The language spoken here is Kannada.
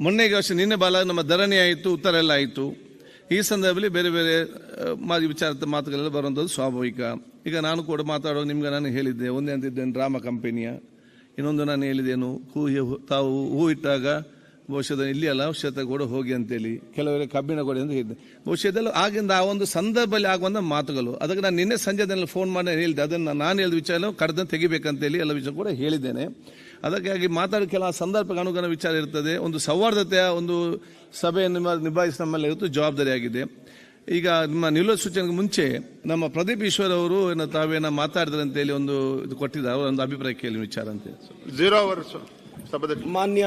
ಮೊನ್ನೆಗೆ ವರ್ಷ ನಿನ್ನೆ ಬಾಲ ನಮ್ಮ ಧರಣಿ ಆಯಿತು, ಉತ್ತರ ಎಲ್ಲ ಆಯಿತು. ಈ ಸಂದರ್ಭದಲ್ಲಿ ಬೇರೆ ಬೇರೆ ಮಾ, ವಿಚಾರದ ಮಾತುಗಳೆಲ್ಲ ಬರುವಂಥದ್ದು ಸ್ವಾಭಾವಿಕ. ಈಗ ನಾನು ಕೂಡ ಮಾತಾಡೋ, ನಿಮ್ಗೆ ನಾನು ಹೇಳಿದ್ದೆ, ಒಂದೇ ಅಂತಿದ್ದೇನೆ ಡ್ರಾಮಾ ಕಂಪೆನಿಯ. ಇನ್ನೊಂದು ನಾನು ಹೇಳಿದ್ದೇನು ಹೂ, ತಾವು ಹೂ ಇಟ್ಟಾಗ ಬಹುಶಃ ಇಲ್ಲಿ ಅಲ್ಲ ಔಷಧ ಕೊಡು ಹೋಗಿ ಅಂತೇಳಿ ಕೆಲವರಿಗೆ ಕಬ್ಬಿಣ ಕೊಡಿ ಅಂತ ಹೇಳಿದ್ದೆ. ಬಹುಶಃ ಇದೆಲ್ಲ ಆಗಿಂದ ಆ ಒಂದು ಸಂದರ್ಭದಲ್ಲಿ ಆಗುವಂಥ ಮಾತುಗಳು. ಅದಕ್ಕೆ ನಾನು ನಿನ್ನೆ ಸಂಜೆದಲ್ಲಿ ಫೋನ್ ಮಾಡಿ ಹೇಳಿದೆ ಅದನ್ನು ನಾನು ಹೇಳಿದ ವಿಚಾರ ಕಡ್ದಂತ ತೆಗಿಬೇಕಂತೇಳಿ ಎಲ್ಲ ವಿಷಯ ಕೂಡ ಹೇಳಿದ್ದೇನೆ. ಅದಕ್ಕಾಗಿ ಮಾತಾಡಿ ಕೆಲ ಸಂದರ್ಭಕ್ಕೆ ಅನುಗುಣ ವಿಚಾರ ಇರ್ತದೆ. ಒಂದು ಸೌಹಾರ್ದತೆಯ ಒಂದು ಸಭೆಯನ್ನು ನಿಮ್ಮ ನಿಭಾಯಿಸಿ ನಮ್ಮಲ್ಲಿ ಇವತ್ತು ಜವಾಬ್ದಾರಿಯಾಗಿದೆ ಈಗ ನಿಮ್ಮ ನಿಲುವ ಸೂಚನೆಗೆ ಮುಂಚೆ ನಮ್ಮ ಪ್ರದೀಪ್ ಈಶ್ವರ್ ಅವರು ಏನೋ ತಾವೇನ ಮಾತಾಡಿದ್ರೆ ಅಂತೇಳಿ ಒಂದು ಇದು ಕೊಟ್ಟಿದ್ದಾರೆ. ಅವರ ಒಂದು ಅಭಿಪ್ರಾಯ ಕೇಳಿ ವಿಚಾರ ಅಂತ ಜೀರೋ ಅವರ್ಸ್ ಸಭಾಧ್ಯಕ್ಷ ಮಾನ್ಯ